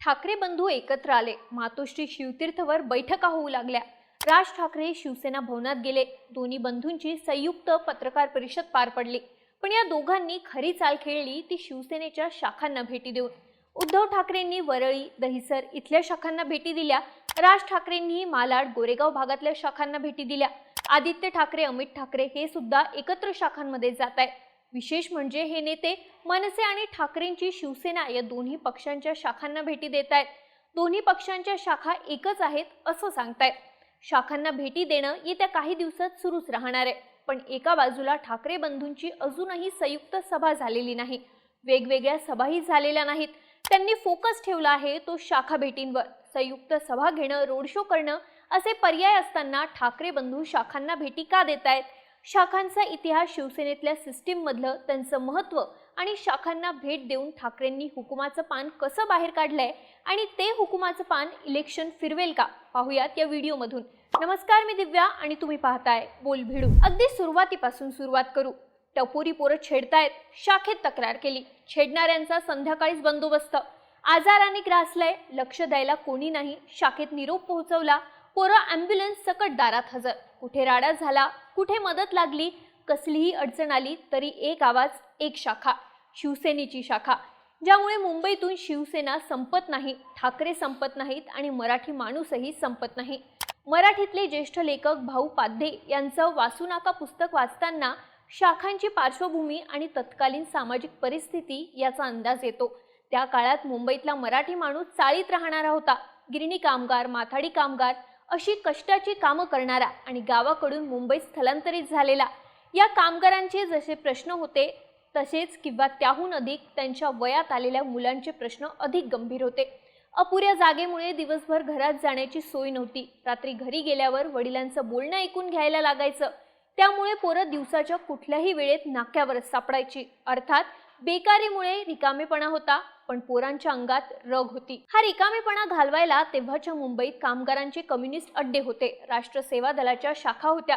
ठाकरे बंधू एकत्र आले. मातोश्री शिवतीर्थवर बैठका होऊ लागल्या. राज ठाकरे शिवसेना भवनात गेले. दोन्ही बंधूंची संयुक्त पत्रकार परिषद पार पडली. पण या दोघांनी खरी चाल खेळली ती शिवसेनेच्या शाखांना भेटी देऊन. उद्धव ठाकरेंनी वरळी दहिसर इथल्या शाखांना भेटी दिल्या. राज ठाकरेंनी मालाड गोरेगाव भागातल्या शाखांना भेटी दिल्या. आदित्य ठाकरे अमित ठाकरे हे सुद्धा एकत्र शाखांमध्ये जात आहेत विशेष म्हणजे हे नेते मनसे आणि ठाकरेंची शिवसेना या दोन्ही पक्षांच्या शाखांना भेटी देत आहेत. दोन्ही पक्षांच्या शाखा एकच आहेत असं सांगतायत. शाखांना भेटी देणं येत्या काही दिवसात सुरूच राहणार आहे. पण एका बाजूला ठाकरे बंधूंची अजूनही संयुक्त सभा झालेली नाही. वेगवेगळ्या सभाही झालेल्या नाहीत. त्यांनी फोकस ठेवला आहे तो शाखा भेटींवर. संयुक्त सभा घेणं रोड शो करणं असे पर्याय असताना ठाकरे बंधू शाखांना भेटी का देत आहेत शाखांचा इतिहास शिवसेनेतल्या सिस्टीममधलं त्यांचं महत्त्व आणि शाखांना भेट देऊन ठाकरेंनी हुकुमाचं पान कसं बाहेर काढलंय आणि ते हुकुमाचं पान इलेक्शन फिरवेल का? पाहूयात या व्हिडिओमधून. नमस्कार मी दिव्या आणि तुम्ही पाहताय बोल भिडू अगदी सुरुवातीपासून सुरुवात करू. टपोरी पोरं छेडतायत. शाखेत तक्रार केली. छेडणाऱ्यांचा संध्याकाळीच बंदोबस्त. आजाराने ग्रासलंय. लक्ष द्यायला कोणी नाही. शाखेत निरोप पोहोचवला. पोरं ॲम्ब्युलन्स सकट दारात हजर. कुठे राडा झाला कुठे मदत लागली कसलीही अडचण आली तरी एक आवाज एक शाखा शिवसेनेची शाखा ज्यामुळे मुंबईतून शिवसेना संपत नाही ठाकरे संपत नाहीत आणि मराठी माणूसही संपत नाही. मराठीतले ज्येष्ठ लेखक भाऊ पाध्ये यांचं वासुनाका पुस्तक वाचताना शाखांची पार्श्वभूमी आणि तत्कालीन सामाजिक परिस्थिती याचा अंदाज येतो. त्या काळात मुंबईतला मराठी माणूस चाळीत राहणारा होता. गिरणी कामगार माथाडी कामगार अशी कष्टाची कामं करणारा आणि गावाकडून मुंबईत स्थलांतरित झालेला या कामगारांचे जसे प्रश्न होते तसेच किंवा त्याहून अधिक त्यांच्या वयात आलेल्या मुलांचे प्रश्न अधिक गंभीर होते. अपुऱ्या जागेमुळे दिवसभर घरात जाण्याची सोय नव्हती. रात्री घरी गेल्यावर वडिलांचं बोलणं ऐकून घ्यायला लागायचं. त्यामुळे पोरं दिवसाच्या कुठल्याही वेळेत नाक्यावरच सापडायची. अर्थात बेकारीमुळे रिकामेपणा होता पण पोरांच्या अंगात रग होती. हा रिकामेपणा घालवायला तेव्हाच्या मुंबईत कामगारांचे कम्युनिस्ट अड्डे होते. राष्ट्र सेवा दलाच्या शाखा होत्या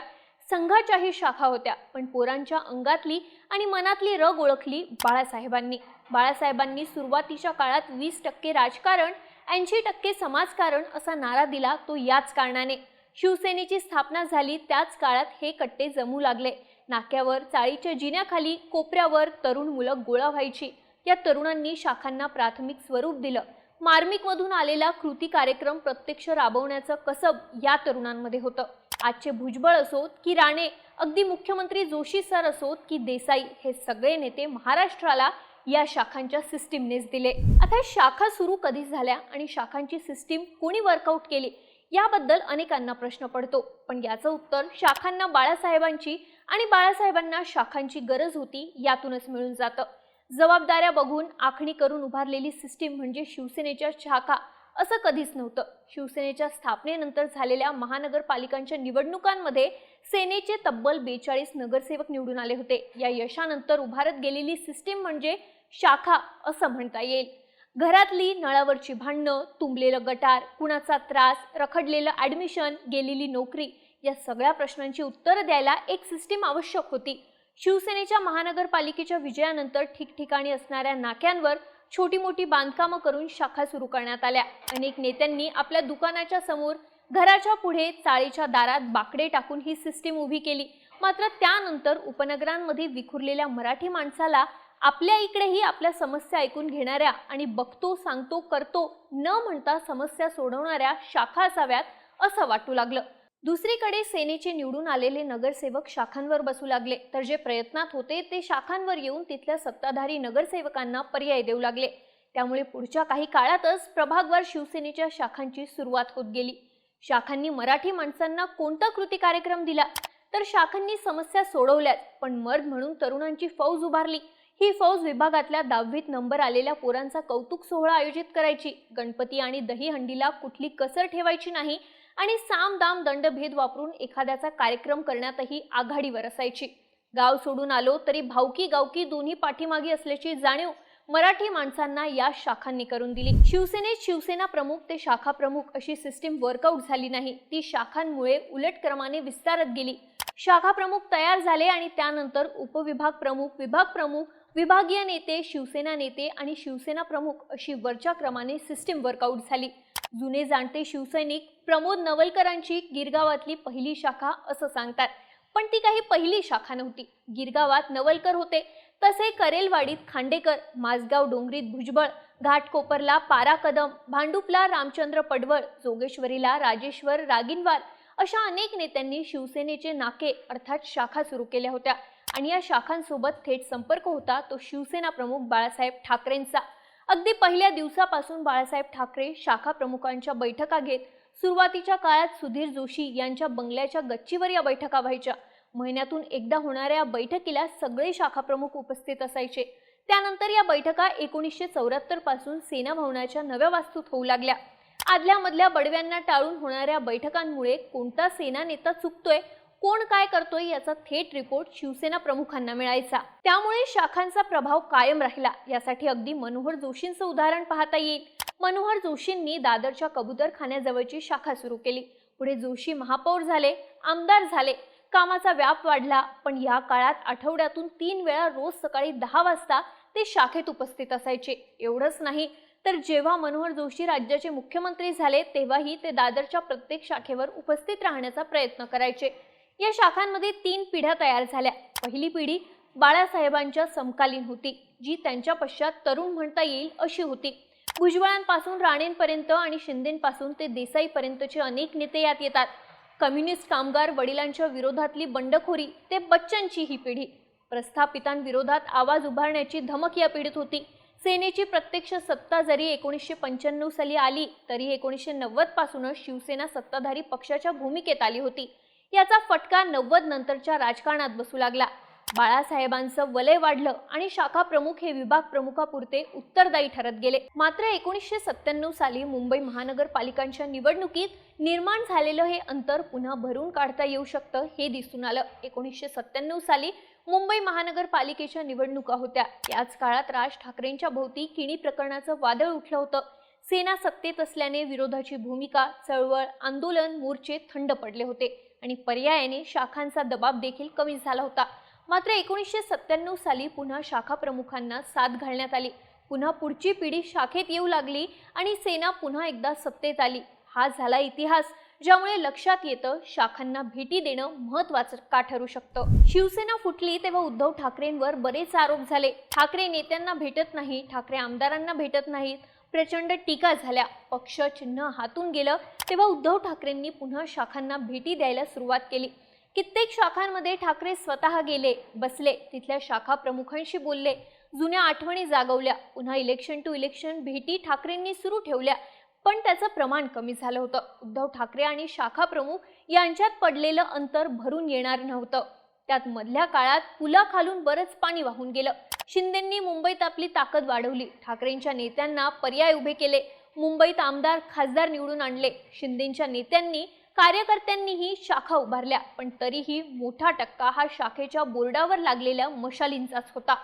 संघाच्याही शाखा होत्या पण पोरांच्या अंगातली आणि मनातली रग ओळखली बाळासाहेबांनी. बाळासाहेबांनी सुरुवातीच्या काळात वीस टक्के राजकारण ऐंशी टक्के समाजकारण असा नारा दिला तो याच कारणाने. शिवसेनेची स्थापना झाली त्याच काळात हे कट्टे जमू लागले. नाक्यावर चाळीच्या जिन्याखाली कोपऱ्यावर तरुण मुलं गोळा व्हायची. या तरुणांनी शाखांना प्राथमिक स्वरूप दिलं. मार्मिकमधून आलेला कृती कार्यक्रम प्रत्यक्ष राबवण्याचं कसब या तरुणांमध्ये होतं. आजचे भुजबळ असोत की राणे अगदी मुख्यमंत्री जोशी सर असोत की देसाई हे सगळे नेते महाराष्ट्राला या शाखांच्या सिस्टीमनेच दिले. आता शाखा सुरू कधी झाल्या आणि शाखांची सिस्टीम कोणी वर्कआउट केली? याबद्दल अनेकांना प्रश्न पडतो. पण याचं उत्तर शाखांना बाळासाहेबांची आणि बाळासाहेबांना शाखांची गरज होती यातूनच मिळून जातं. जबाबदाऱ्या बघून आखणी करून उभारलेली सिस्टीम म्हणजे शिवसेनेच्या शाखा असं कधीच नव्हतं. शिवसेनेच्या स्थापनेनंतर झालेल्या महानगरपालिकांच्या निवडणुकांमध्ये सेनेचे तब्बल बेचाळीस नगरसेवक निवडून आले होते. या यशानंतर उभारत गेलेली सिस्टीम म्हणजे शाखा असं म्हणता येईल. घरातली नळावरची भांडणं तुंबलेलं गटार कुणाचा त्रास रखडलेलं ॲडमिशन गेलेली नोकरी या सगळ्या प्रश्नांची उत्तरं द्यायला एक सिस्टीम आवश्यक होती. शिवसेनेच्या महानगरपालिकेच्या विजयानंतर ठिकठिकाणी असणाऱ्या नाक्यांवर छोटी मोठी बांधकामं करून शाखा सुरू करण्यात आल्या. अनेक नेत्यांनी आपल्या दुकानाच्या समोर घराच्या पुढे चाळीच्या दारात बाकडे टाकून ही सिस्टीम उभी केली. मात्र त्यानंतर उपनगरांमध्ये विखुरलेल्या मराठी माणसाला आपल्या इकडेही आपल्या समस्या ऐकून घेणाऱ्या आणि बघतो सांगतो करतो न म्हणता समस्या सोडवणाऱ्या शाखा असाव्यात असं वाटू लागलं. दुसरीकडे सेनेचे निवडून आलेले नगरसेवक शाखांवर बसू लागले. तर जे प्रयत्नात होते ते शाखांवर येऊन तिथल्या सत्ताधारी नगरसेवकांना पर्याय देऊ लागले. त्यामुळे पुढच्या काही काळातच प्रभागवर शिवसेनेच्या शाखांची सुरुवात होत गेली. शाखांनी मराठी माणसांना कोणता कृती कार्यक्रम दिला? तर शाखांनी समस्या सोडवल्यात पण मर्द म्हणून तरुणांची फौज उभारली. ही फौज विभागातल्या दहावीत नंबर आलेल्या पोरांचा कौतुक सोहळा आयोजित करायची. गणपती आणि दहीहंडीला कुठली कसर ठेवायची नाही आणि साम दाम दंडभेद वापरून एखाद्याचा कार्यक्रम करण्यातही आघाडीवर असायची गाव सोडून आलो तरी भावकी गावकी दोन्ही पाठीमागे असल्याची जाणीव मराठी माणसांना या शाखांनी करून दिली. शिवसेनेत शिवसेना प्रमुख ते शाखा प्रमुख अशी सिस्टीम वर्कआउट झाली नाही. ती शाखांमुळे उलट क्रमाने विस्तारत गेली. शाखा प्रमुख तयार झाले आणि त्यानंतर उपविभाग प्रमुख विभाग प्रमुख विभागीय नेते शिवसेना नेते आणि शिवसेना प्रमुख अशी वरच्या क्रमाने सिस्टीम वर्कआउट झाली. जुने जाणते शिवसैनिक प्रमोद नवलकरांची गिरगावातली पहिली शाखा असं सांगतात. पण ती काही पहिली शाखा नव्हती. गिरगावात नवलकर होते. तसे करेलवाडीत खांडेकर माझगाव डोंगरीत भुजबळ घाटकोपरला पारा कदम भांडुपला रामचंद्र पडवळ जोगेश्वरीला राजेश्वर रागिनवार अशा अनेक नेत्यांनी शिवसेनेचे नाके अर्थात शाखा सुरू केल्या होत्या. आणि या शाखांसोबत थेट संपर्क होता तो शिवसेना प्रमुख बाळासाहेब ठाकरेंचा. अगदी पहिल्या दिवसापासून बाळासाहेब ठाकरे शाखा प्रमुखांच्या बैठका घेत सुरुवातीच्या काळात सुधीर जोशी यांच्या बंगल्याच्या गच्चीवर या बैठका व्हायच्या. महिन्यातून एकदा होणाऱ्या बैठकीला सगळे शाखा प्रमुख उपस्थित असायचे. त्यानंतर या बैठका एकोणीसशे चौऱ्याहत्तरपासून सेना भवनाच्या नव्या वास्तूत होऊ लागल्या. आदल्या मधल्या बडव्यांना टाळून होणाऱ्या बैठकांमुळे कोणता सेना नेता चुकतोय कोण काय करतोय याचा थेट रिपोर्ट शिवसेना प्रमुखांना मिळायचा. त्यामुळे शाखांचा प्रभाव कायम राहिला. यासाठी अगदी मनोहर जोशींचं उदाहरण पाहता येईल. मनोहर जोशींनी दादरच्या कबुतरखान्याजवळची शाखा सुरू केली. पुढे जोशी महापौर झाले आमदार झाले. कामाचा व्याप वाढला पण या काळात आठवड्यातून तीन वेळा रोज सकाळी दहा वाजता ते शाखेत उपस्थित असायचे. एवढंच नाही तर जेव्हा मनोहर जोशी राज्याचे मुख्यमंत्री झाले तेव्हाही ते दादरच्या प्रत्येक शाखेवर उपस्थित राहण्याचा प्रयत्न करायचे. या शाखांमध्ये तीन पिढ्या तयार झाल्या. पहिली पिढी बाळासाहेबांच्या समकालीन होती जी त्यांच्या पश्चात तरुण म्हणता येईल अशी होती. भुजबळांपासून राणेंपर्यंत आणि शिंदेपासून ते देसाईपर्यंतचे अनेक नेते यात येतात. कम्युनिस्ट कामगार वडिलांच्या विरोधातली बंडखोरी ते बच्चनची ही पिढी. प्रस्थापितांविरोधात आवाज उभारण्याची धमक या पिढीत होती. सेनेची प्रत्यक्ष सत्ता जरी एकोणीसशे पंच्याण्णव साली आली तरी एकोणीसशे नव्वद पासूनच शिवसेना सत्ताधारी पक्षाच्या भूमिकेत आली होती. याचा फटका नव्वद नंतरच्या राजकारणात बसू लागला. बाळासाहेबांचं वलय वाढलं आणि शाखा प्रमुख हे विभाग प्रमुखापुरते उत्तरदायी ठरत गेले. मात्र एकोणीसशे सत्त्याण्णव साली मुंबई महानगरपालिकांच्या निवडणुकीत निर्माण झालेलं हे अंतर पुन्हा भरून काढता येऊ शकतं हे दिसून आलं. एकोणीसशे सत्त्याण्णव साली मुंबई महानगरपालिकेच्या निवडणुका होत्या. याच काळात राज ठाकरेंच्या भोवती किणी प्रकरणाचं वादळ उठलं होतं. सेना सत्तेत असल्याने विरोधाची भूमिका चळवळ आंदोलन मोर्चे थंड पडले होते. आणि पर्यायाने शाखांचा दबाव देखील कमी झाला होता. मात्र एकोणीसशे सत्त्याण्णव साली पुन्हा शाखा प्रमुखांना साथ घालण्यात आली. पुन्हा पुढची पिढी शाखेत येऊ लागली आणि सेना पुन्हा एकदा सत्तेत आली. हा झाला इतिहास ज्यामुळे लक्षात येतं शाखांना भेटी देणं महत्वाचं का ठरू शकतं? शिवसेना फुटली तेव्हा उद्धव ठाकरेंवर बरेच आरोप झाले. ठाकरे नेत्यांना भेटत नाही ठाकरे आमदारांना भेटत नाहीत. प्रचंड टीका झाल्या. पक्ष चिन्ह हातून गेलं तेव्हा उद्धव ठाकरेंनी पुन्हा शाखांना भेटी द्यायला सुरुवात केली. कित्येक शाखांमध्ये ठाकरे स्वतः गेले बसले तिथल्या शाखा प्रमुखांशी बोलले जुन्या आठवणी जागवल्या. पुन्हा इलेक्शन टू इलेक्शन भेटी ठाकरेंनी सुरू ठेवल्या पण त्याचं प्रमाण कमी झालं होतं. उद्धव ठाकरे आणि शाखा प्रमुख यांच्यात पडलेलं अंतर भरून येणार नव्हतं. त्यात मधल्या काळात पुलाखालून बरंच पाणी वाहून गेलं. शिंदेंनी मुंबईत आपली ताकद वाढवली. ठाकरेंच्या नेत्यांना पर्याय उभे केले. मुंबईत आमदार खासदार निवडून आणले. शिंदेंच्या नेत्यांनी कार्यकर्त्यांनीही शाखा उभारल्या. पण तरीही मोठा टक्का हा शाखेच्या बोर्डावर लागलेल्या मशालींचाच होता.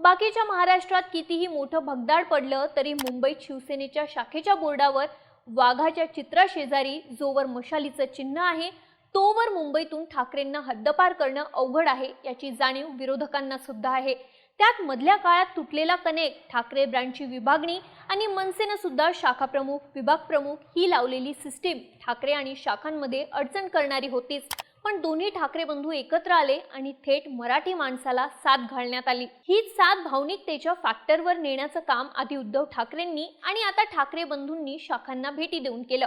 बाकीच्या महाराष्ट्रात कितीही मोठं भगदाड पडलं तरी मुंबईत शिवसेनेच्या शाखेच्या बोर्डावर वाघाच्या चित्राशेजारी जोवर मशालीचं चिन्ह आहे तोवर मुंबईतून ठाकरेंना हद्दपार करणं अवघड आहे याची जाणीव विरोधकांना सुद्धा आहे. त्यात मधल्या काळात तुटलेला कनेक्ट ठाकरे ब्रँडची विभागणी आणि मनसेनं सुद्धा शाखा प्रमुख विभाग प्रमुख ही लावलेली सिस्टीम ठाकरे आणि शाखांमध्ये अडचण करणारी होतीच. पण दोन्ही ठाकरे बंधू एकत्र आले आणि थेट मराठी माणसाला साथ घालण्यात आली. हीच साथ भावनिकतेच्या फॅक्टरवर नेण्याचं काम आधी उद्धव ठाकरेंनी आणि आता ठाकरे बंधूंनी शाखांना भेटी देऊन केलं.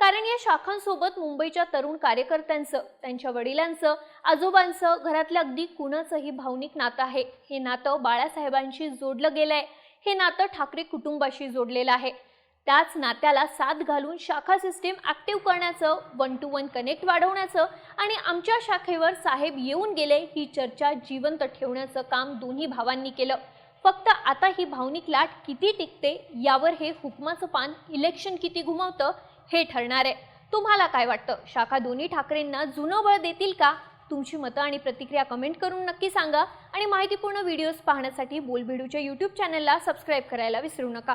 कारण या शाखांसोबत मुंबईच्या तरुण कार्यकर्त्यांचं त्यांच्या वडिलांचं आजोबांचं घरातल्या अगदी कुणाचंही भावनिक नातं आहे. हे नातं बाळासाहेबांशी जोडलं गेलंय हे नातं ठाकरे कुटुंबाशी जोडलेलं आहे. त्याच नात्याला साथ घालून शाखा सिस्टीम ॲक्टिव्ह करण्याचं वन टू वन कनेक्ट वाढवण्याचं आणि आमच्या शाखेवर साहेब येऊन गेले ही चर्चा जिवंत ठेवण्याचं काम दोन्ही भावांनी केलं. फक्त आता ही भावनिक लाट किती टिकते यावर हे हुकमाचं पान इलेक्शन किती घुमावतं हे ठरणार आहे. तुम्हाला काय वाटतं? शाखा दोन्ही ठाकरेंना जुनं बळ देतील का? तुमची मतं आणि प्रतिक्रिया कमेंट करून नक्की सांगा. आणि माहितीपूर्ण व्हिडिओज पाहण्यासाठी बोलबिडूच्या यूट्यूब चॅनलला सबस्क्राईब करायला विसरू नका.